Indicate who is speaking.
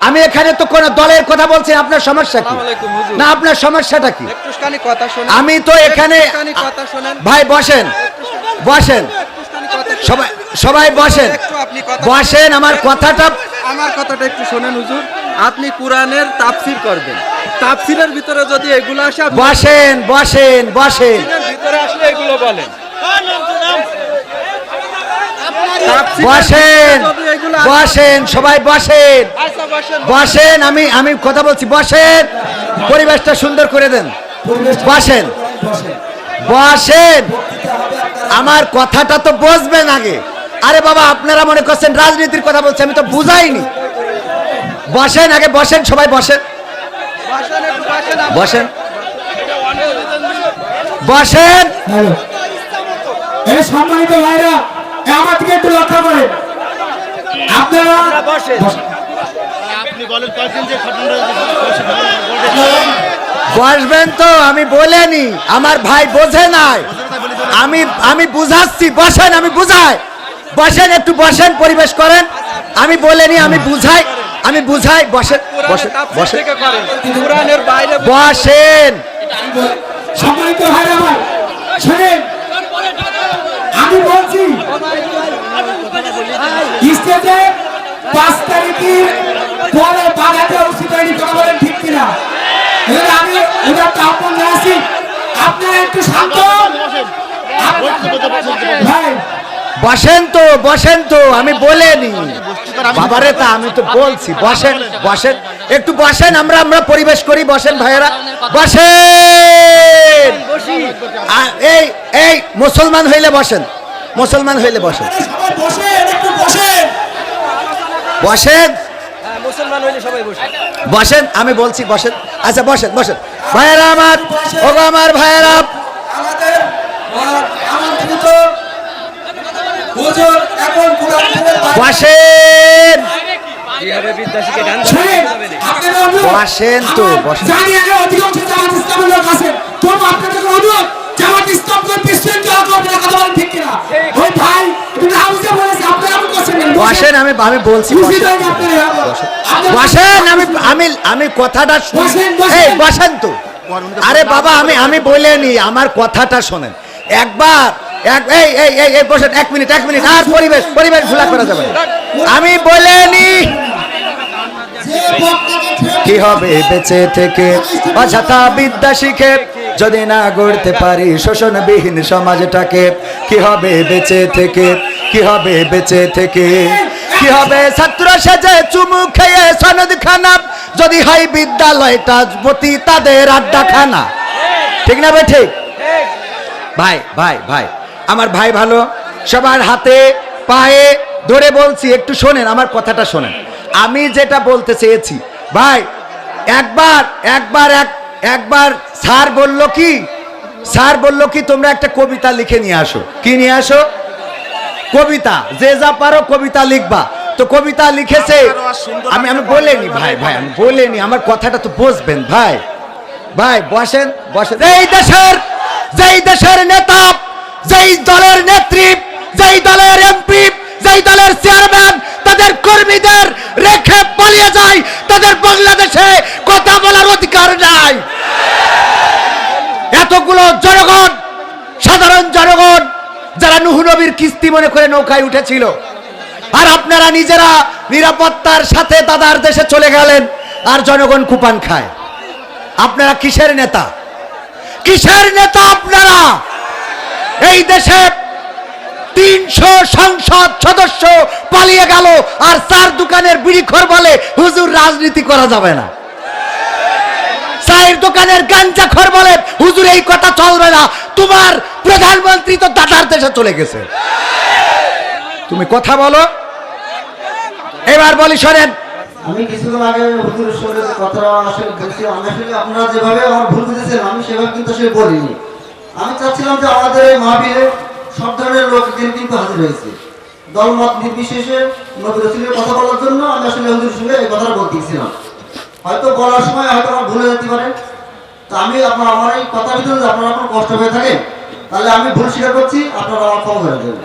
Speaker 1: আমি এখানে তো কোন দলের কথা বলছি আপনার সমস্যা কি। না আপনার সমস্যাটা কি?
Speaker 2: কথা শোনেন।
Speaker 1: আমি তো এখানে ভাই বসেন। বসেন। সবাই সবাই বসেন। বসেন আমার কথাটা
Speaker 2: আমার কথাটা একটু শোনেন হুজুর। আপনি কোরআনের তাফসির করবেন। তাফসিরের ভিতরে যদি এগুলো আসে
Speaker 1: বসেন বসেন বসেন।
Speaker 2: ভিতরে আসলে এগুলো বলেন।
Speaker 1: বসেন বসেন সবাই বসেন।
Speaker 2: আচ্ছা, বসেন।
Speaker 1: বসেন। আমি আমি কথা বলছি বসেন। পরিবেশটা সুন্দর করে দেন। বসেন। বসেন। আমার কথাটা তো বসবেন আগে। আরে বাবা আপনারা মনে করছেন রাজনীতির কথা বলছি আমি তো বুঝাইনি। বসেন আগে বসেন সবাই বসেন।
Speaker 2: বসেন, বসেন আপনি।
Speaker 1: বসেন। বসেন।
Speaker 3: হ্যালো এই সম্মানিত ভাইরা এ আমার দিকে একটু লক্ষ্য করে আপনারা বসেন।
Speaker 4: আপনি বলেন কয়েকদিন যে ঘটনাটা
Speaker 1: বসবেন তো আমি বলেনি আমার ভাই বোঝে নাই। আমি আমি বুঝাচ্ছি বসেন আমি বুঝাই। বসেন একটু বসেন পরিবেশ করেন। আমি বলেনি আমি বুঝাই আমি বুঝাই বসেন বসেন বসেন। বসেন।
Speaker 3: শুনেন আমি বলছি স্টেজে পাঁচ তারিখের পরে ঠিক কিনা এবার আমি ওটা তাপন আছি আপনারা একটু শান্ত ভাই
Speaker 1: বসেন তো বসেন তো, আমি বলেনি বাবারে তা আমি তো বলছি, বসেন বসেন। একটু বসেন, আমরা আমরা পরিবেশ করি, বসেন ভাইয়েরা। বসেন! এই এই, মুসলমান হইলে বসেন, মুসলমান হইলে বসেন।
Speaker 3: বসেন।
Speaker 2: হ্যাঁ, মুসলমান হইলে সবাই বসে।
Speaker 1: বসেন আমি বলছি বসেন। আচ্ছা বসেন বসেন। ভাইয়েরা আমার ওগো আমার ভাইয়েরা।
Speaker 3: আমাদের আমন্ত্রিত হুজুর এখন কোরআন থেকে পাঠ-
Speaker 1: বসেন। বসেন তো, বসেন। আমি আমি বলছি বসেন।
Speaker 3: এমন। আপনারা-
Speaker 1: বসেন। আমি আমি আমি কথাটা। এই বসেন তো। আরে বাবা আমি আমি বলিনি আমার কথাটা শোনেন। একবার এক এই এই এই এই বসেন এক মিনিট এক মিনিট। আর পরিবেশ পরিবেশ করা যাবে আমি
Speaker 3: বক্তাকে ঠেলে-
Speaker 1: কি হবে বেঁচে থেকে? অযথা বিদ্যা শিখে যদি না গড়তে পারি শোষণবিহীন সমাজটাকে কি হবে বেঁচে থেকে? কি হবে বেঁচে থেকে? কি হবে? ছাত্র সেজে চুমু খেয়ে সনদ খানা যদি হয় বিদ্যালয়টা প্রতি তাদের আড্ডা খানা ঠিক না ভাই ভাই ভাই, আমার ভাই ভালো, সবার হাতে পায়ে ধরে বলছি, একটু শোনেন, আমার কথাটা শোনেন। আমি যেটা বলতে চেয়েছি, ভাই, একবার একবার, এক, একবার স্যার বলল কি? স্যার বলল কি, তোমরা একটা কবিতা লিখে নিয়ে আসো। কি নিয়ে আসো? কবিতা যে যা পারো কবিতা লিখবা। তো কবিতা লিখেছে আমি আমি বলিনি ভাই ভাই আমি বলিনি আমার কথাটা তো বুঝবেন ভাই। ভাই বসেন বসেন। এই দেশের যেই দেশের নেতা যেই দলের নেত্রী যেই দলের এমপি যেই দলের চেয়ারম্যান তাদের কর্মীদের রেখে পালিয়ে যায় তাদের বাংলাদেশে কথা বলার অধিকার নাই। এতগুলো জনগণ সাধারণ জনগণ নুহু নবীর কিস্তি মনে করে নৌকায় উঠেছিল। আর আপনারা নিজেরা নিরাপত্তার সাথে দাদার দেশে চলে গেলেন আর জনগণ কুপান খায়। আপনারা কিসের নেতা? কিসের নেতা আপনারা? এই দেশে তিনশো সংসদ সদস্য পালিয়ে গেল আর চার দোকানের বিড়িখর বলে হুজুর রাজনীতি করা যাবে না। চায়ের দোকানের গাঞ্জা খর বলে হুজুর এই কথা চলবে না। তোমার প্রধানমন্ত্রী তো দাদার দেশে চলে গেছে। তুমি কথা বলো। এবার বলি শোনেন।
Speaker 5: আমি কিছুক্ষণ আগে কথা আসলে বলছি আপনারা যেভাবে আমার ভুল বুঝেছেন, আমি সেভাবে কিন্তু আসলে বলিনি। আমি চাচ্ছিলাম যে আমাদের এই মাহফিলে সব ধরনের লোকজন কিন্তু হাজির হয়েছে। দলমত নির্বিশেষে নবী রসুলের কথা বলার জন্য আমি আসলে হুজুরের সঙ্গে এই কথাটা বলতেছিলাম হয়তো বলার সময় হয়তো আমার ভুলে যেতে পারে। তো আমি আপনার, আমার এই কথার ভিতরে আপনারা কোনো কষ্ট হয়ে থাকে তাহলে আমি ভুল স্বীকার করছি আপনারা আমার ক্ষমা হয়ে দেবেন